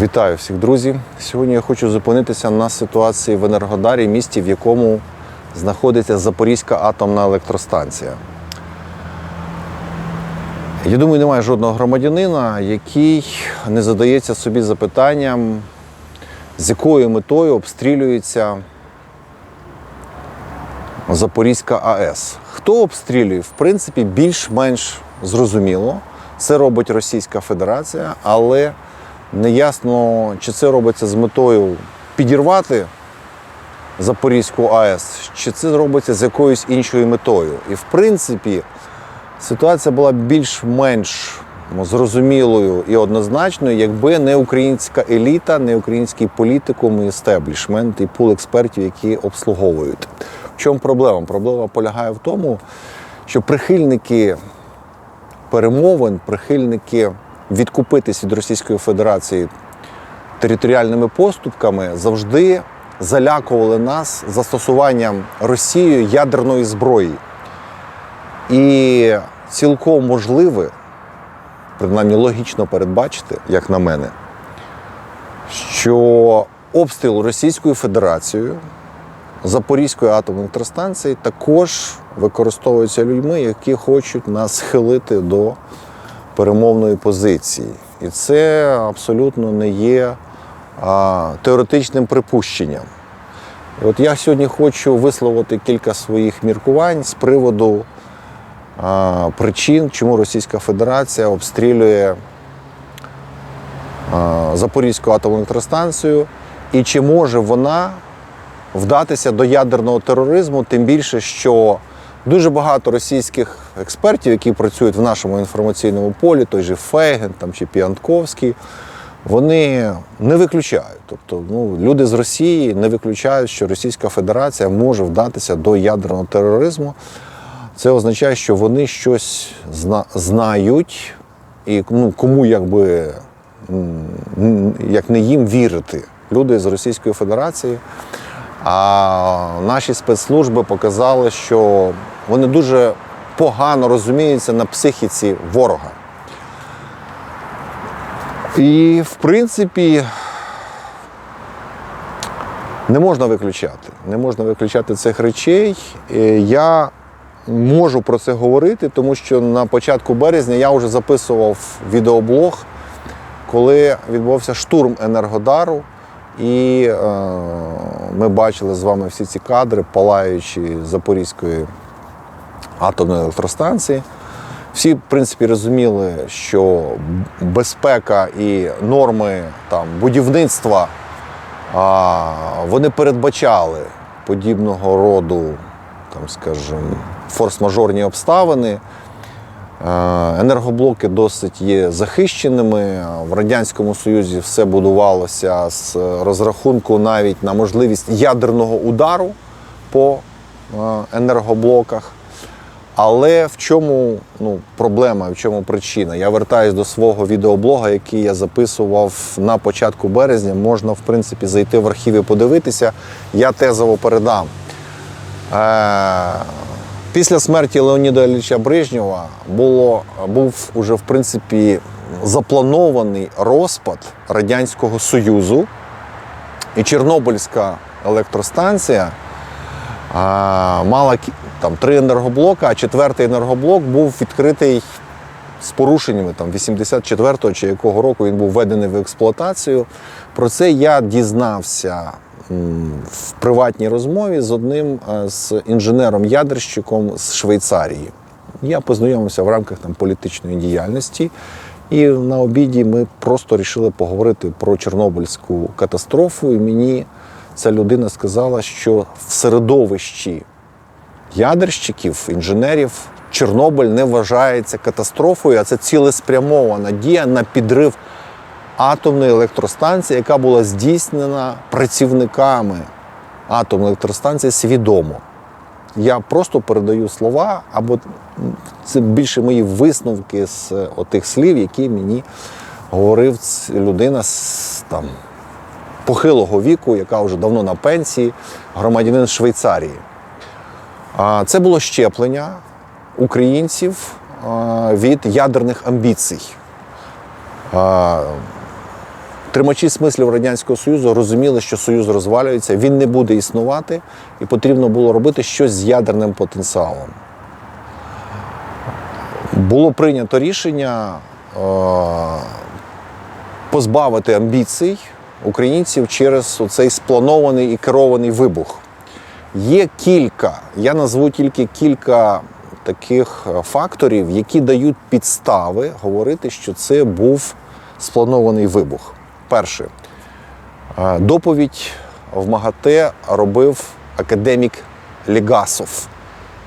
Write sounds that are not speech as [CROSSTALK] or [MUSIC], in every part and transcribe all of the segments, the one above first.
Вітаю всіх, друзі. Сьогодні я хочу зупинитися на ситуації в Енергодарі, місті, в якому знаходиться Запорізька атомна електростанція. Я думаю, немає жодного громадянина, який не задається собі запитанням, з якою метою обстрілюється Запорізька АЕС. Хто обстрілює, в принципі, більш-менш зрозуміло. Це робить Російська Федерація, але неясно, чи це робиться з метою підірвати Запорізьку АЕС, чи це робиться з якоюсь іншою метою. І в принципі, ситуація була більш-менш ну, зрозумілою і однозначною, якби не українська еліта, не український політикум і естеблішмент і пул експертів, які обслуговують. В чому проблема? Проблема полягає в тому, що прихильники перемовин, прихильники відкупитись від Російської Федерації територіальними поступками завжди залякували нас застосуванням Росією ядерної зброї. І цілком можливе, принаймні логічно передбачити, як на мене, що обстріл Російською Федерацією Запорізької атомної електростанції також використовується людьми, які хочуть нас схилити до перемовної позиції. І це абсолютно не є а, теоретичним припущенням. І от я сьогодні хочу висловити кілька своїх міркувань з приводу а, причин, чому Російська Федерація обстрілює а, Запорізьку атомну електростанцію і чи може вона вдатися до ядерного тероризму, тим більше, що дуже багато російських експертів, які працюють в нашому інформаційному полі, той же Фейген там, чи Піантковський, вони не виключають. Тобто ну, люди з Росії не виключають, що Російська Федерація може вдатися до ядерного тероризму. Це означає, що вони щось зна- знають, і ну, кому якби як не їм вірити. Люди з Російської Федерації. А наші спецслужби показали, що вони дуже погано розуміються на психіці ворога. І, в принципі, не можна виключати. Не можна виключати цих речей. Е, Я можу про це говорити, тому що на початку березня я вже записував відеоблог, коли відбувався штурм Енергодару. І е, ми бачили з вами всі ці кадри, палаючі Запорізької атомної електростанції. Всі, в принципі, розуміли, що безпека і норми там, будівництва а, вони передбачали подібного роду, там, скажімо, форс-мажорні обставини. Е, Енергоблоки досить є захищеними. В Радянському Союзі все будувалося з розрахунку навіть на можливість ядерного удару по е, енергоблоках. Але в чому ну, проблема, в чому причина? Я вертаюсь до свого відеоблога, який я записував на початку березня. Можна, в принципі, зайти в архів і подивитися. Я тезово передам. Е, Після смерті Леоніда Ілліча Брежнєва було, був уже в принципі запланований розпад Радянського Союзу. І Чорнобильська електростанція а, мала кі- там, три енергоблока, а четвертий енергоблок був відкритий з порушеннями там, 84-го чи якого року він був введений в експлуатацію. Про це я дізнався в приватній розмові з одним е, з інженером-ядерщиком з Швейцарії. Я познайомився в рамках там, політичної діяльності. І на обіді ми просто вирішили поговорити про Чорнобильську катастрофу. І мені ця людина сказала, що в середовищі ядерщиків, інженерів, Чорнобиль не вважається катастрофою, а це цілеспрямована дія на підрив атомної електростанції, яка була здійснена працівниками атомної електростанції свідомо. Я просто передаю слова, або це більше мої висновки з е, отих слів, які мені говорив людина з там, похилого віку, яка вже давно на пенсії, громадянин Швейцарії. Це було щеплення українців від ядерних амбіцій. Тримачі смислів Радянського Союзу розуміли, що Союз розвалюється, він не буде існувати, і потрібно було робити щось з ядерним потенціалом. Було прийнято рішення позбавити амбіцій українців через цей спланований і керований вибух. Є кілька, я назву тільки кілька таких е, факторів, які дають підстави говорити, що це був спланований вибух. Перше, е, доповідь в МАГАТЕ робив академік Лігасов.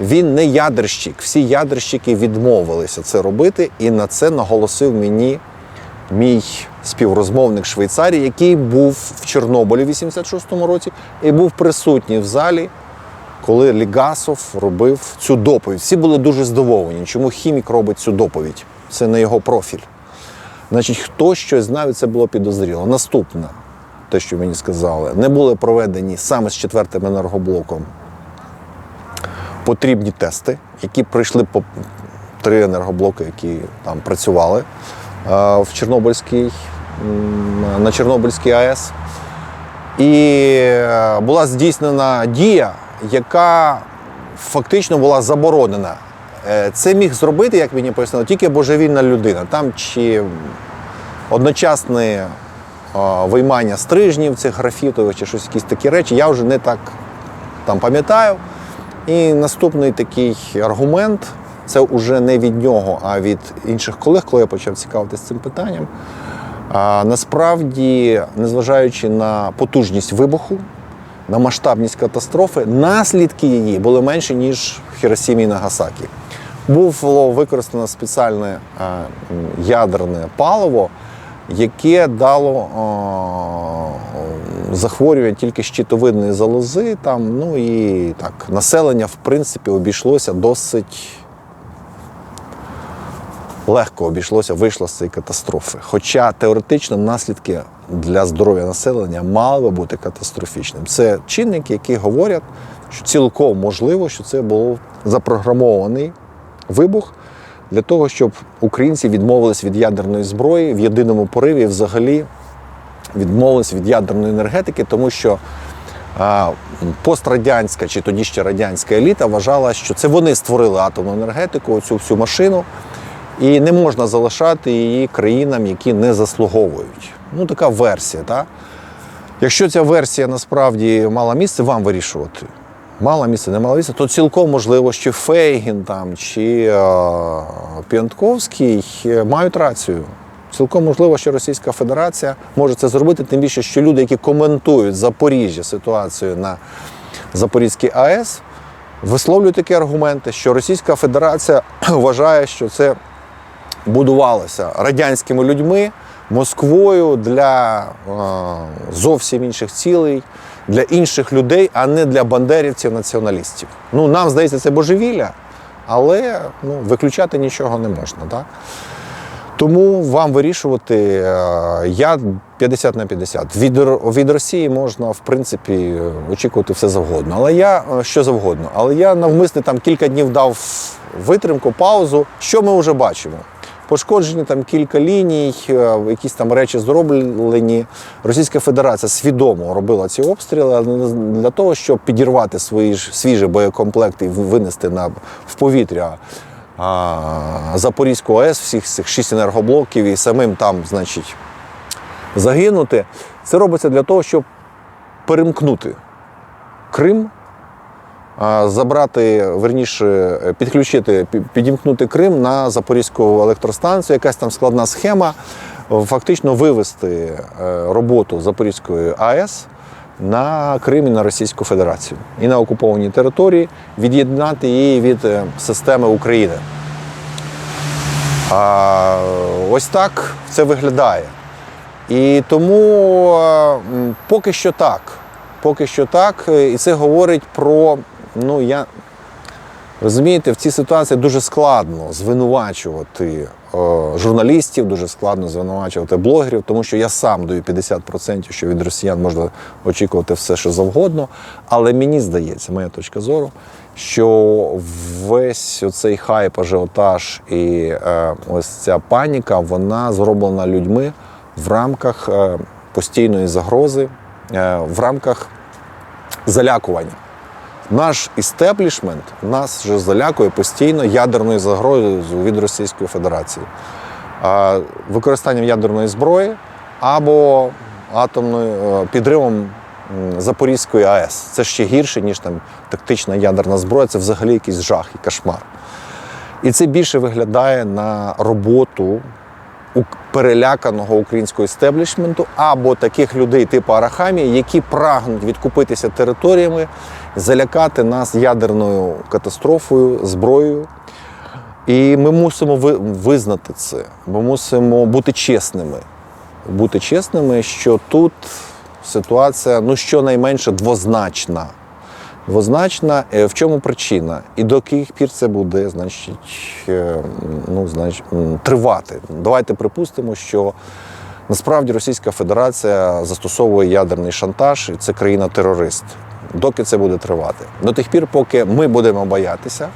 Він не ядерщик. Всі ядерщики відмовилися це робити, і на це наголосив мені мій співрозмовник Швейцарії, який був в Чорнобилі в 86-му році і був присутній в залі, коли Лігасов робив цю доповідь. Всі були дуже здивовані, чому хімік робить цю доповідь. Це не його профіль. Значить, хто щось знав, і це було підозріло. Наступне, те, що мені сказали, не були проведені саме з четвертим енергоблоком потрібні тести, які пройшли по три енергоблоки, які там працювали в Чорнобильській, на Чорнобильській АЕС. І е, була здійснена дія, яка фактично була заборонена. Е, Це міг зробити, як мені пояснили, тільки божевільна людина. Там чи одночасне виймання стрижнів цих графітових чи щось якісь такі речі, я вже не так там пам'ятаю. І наступний такий аргумент це вже не від нього, а від інших колег, коли я почав цікавитися цим питанням. А, насправді, незважаючи на потужність вибуху, на масштабність катастрофи, наслідки її були менші, ніж в Хіросімі і Нагасакі. Було використано спеціальне ядерне паливо, яке дало захворювання тільки щитовидної залози. Там, ну і так, населення, в принципі, обійшлося досить легко обійшлося, вийшло з цієї катастрофи. Хоча теоретично наслідки для здоров'я населення мали би бути катастрофічним. Це чинники, які говорять, що цілком можливо, що це був запрограмований вибух для того, щоб українці відмовились від ядерної зброї в єдиному пориві взагалі відмовились від ядерної енергетики, тому що пострадянська чи тоді ще радянська еліта вважала, що це вони створили атомну енергетику, цю всю машину, і не можна залишати її країнам, які не заслуговують. Ну, така версія. Так? Якщо ця версія насправді мала місце, вам вирішувати. Мала місце, не мала місце, то цілком можливо, що Фейгін там чи е, Піантковський е, мають рацію. Цілком можливо, що Російська Федерація може це зробити, тим більше, що люди, які коментують Запоріжжя ситуацію на Запорізькій АЕС, висловлюють такі аргументи, що Російська Федерація [CLEARS THROAT] вважає, що це будувалося радянськими людьми, Москвою для е, зовсім інших цілей, для інших людей, а не для бандерівців, націоналістів. Ну, нам здається, це божевілля, але ну, виключати нічого не можна. Так? Тому вам вирішувати, е, я 50 на 50. Від, від Росії можна, в принципі, очікувати все завгодно. Але я е, що завгодно. Але я навмисне там кілька днів дав витримку, паузу. Що ми вже бачимо? Пошкоджені там кілька ліній, е, якісь там речі зроблені. Російська Федерація свідомо робила ці обстріли для того, щоб підірвати свої ж свіжі боєкомплекти і винести на в повітря а, Запорізьку АЕС, всіх цих шість енергоблоків і самим там, значить, загинути. Це робиться для того, щоб перемкнути Крим, забрати, верніше, підключити, підімкнути Крим на Запорізьку електростанцію, якась там складна схема, фактично вивести е, роботу Запорізької АЕС на Крим і на Російську Федерацію і на окупованій території, від'єднати її від е, системи України. А, ось так це виглядає. І тому е, поки що так. Поки що так. Е, І це говорить про, ну я розумієте, в цій ситуації дуже складно звинувачувати е, журналістів, дуже складно звинувачувати блогерів, тому що я сам даю 50%, що від росіян можна очікувати все, що завгодно. Але мені здається, моя точка зору, що весь оцей хайп, ажіотаж і е, ось ця паніка, вона зроблена людьми в рамках е, постійної загрози, е, в рамках залякування. Наш істеблішмент нас вже залякує постійно ядерною загрозою від Російської Федерації, використанням ядерної зброї або атомною е, підривом Запорізької АЕС. Це ще гірше, ніж там тактична ядерна зброя. Це взагалі якийсь жах і кошмар. І це більше виглядає на роботу переляканого українського істеблішменту або таких людей типу Арахамії, які прагнуть відкупитися територіями, залякати нас ядерною катастрофою, зброєю. І ми мусимо ви- визнати це. Ми мусимо бути чесними. Бути чесними, що тут ситуація ну щонайменше двозначна. Двозначна. Е, В чому причина? І до яких пір це буде, значить, е, ну, значить, тривати. Давайте припустимо, що насправді Російська Федерація застосовує ядерний шантаж, і це країна-терорист. Доки це буде тривати? До тих пір, поки ми будемо боятися.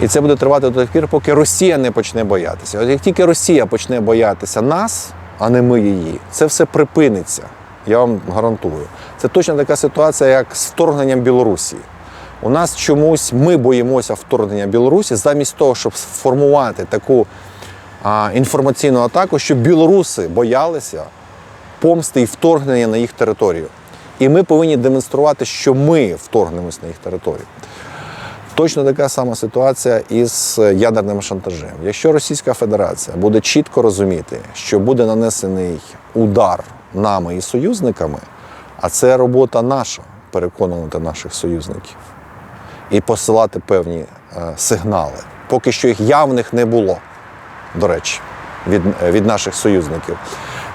І це буде тривати до тих пір, поки Росія не почне боятися. От як тільки Росія почне боятися нас, а не ми її, це все припиниться. Я вам гарантую. Це точно така ситуація, як з вторгненням Білорусі. У нас чомусь ми боїмося вторгнення Білорусі замість того, щоб сформувати таку а, інформаційну атаку, щоб білоруси боялися помсти і вторгнення на їх територію. І ми повинні демонструвати, що ми вторгнемось на їх територію. Точно така сама ситуація із ядерним шантажем. Якщо Російська Федерація буде чітко розуміти, що буде нанесений удар нами і союзниками, а це робота наша переконувати наших союзників і посилати певні е, сигнали. Поки що їх явних не було, до речі, від, е, від наших союзників.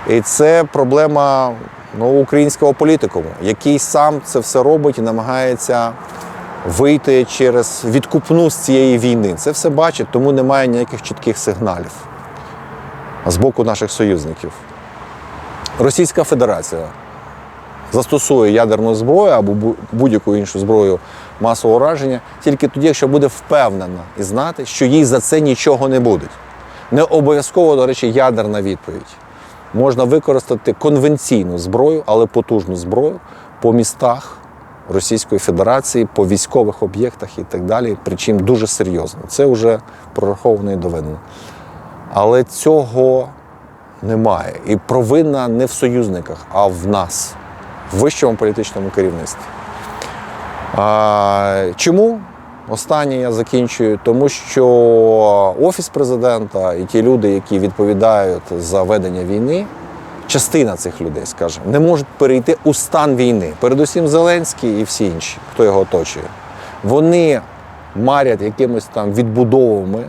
І це проблема ну, українського політикуму, який сам це все робить і намагається вийти через відкупну з цієї війни. Це все бачить, тому немає ніяких чітких сигналів з боку наших союзників. Російська Федерація застосує ядерну зброю або будь-яку іншу зброю масового ураження тільки тоді, якщо буде впевнена і знати, що їй за це нічого не буде. Не обов'язково, до речі, ядерна відповідь. Можна використати конвенційну зброю, але потужну зброю по містах Російської Федерації, по військових об'єктах і так далі. Причому дуже серйозно. Це вже прораховано і доведено. Але цього немає. І провина не в союзниках, а в нас, в вищому політичному керівництві. А, чому? Останнє я закінчую, тому що Офіс президента і ті люди, які відповідають за ведення війни, частина цих людей, скажімо, не можуть перейти у стан війни. Передусім Зеленський і всі інші, хто його оточує. Вони марять якимось там відбудовами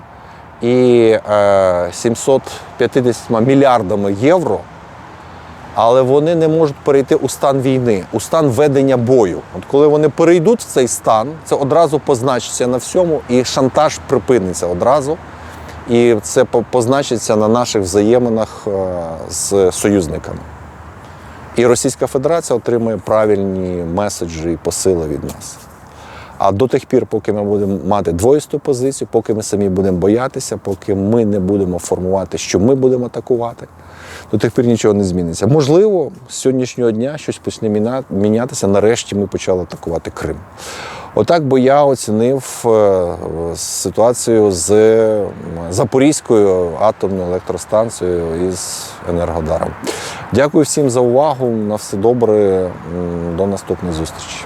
і е, 750 мільярдами євро але вони не можуть перейти у стан війни, у стан ведення бою. От коли вони перейдуть в цей стан, це одразу позначиться на всьому, і шантаж припиниться одразу. І це позначиться на наших взаєминах е, з союзниками. І Російська Федерація отримує правильні меседжі і посили від нас. А до тих пір, поки ми будемо мати двоїсту позицію, поки ми самі будемо боятися, поки ми не будемо формувати, що ми будемо атакувати, до тих пір нічого не зміниться. Можливо, з сьогоднішнього дня щось почне мінятися. Нарешті ми почали атакувати Крим. Отак би я оцінив е, ситуацію з Запорізькою атомною електростанцією із Енергодаром. Дякую всім за увагу. На все добре. До наступної зустрічі.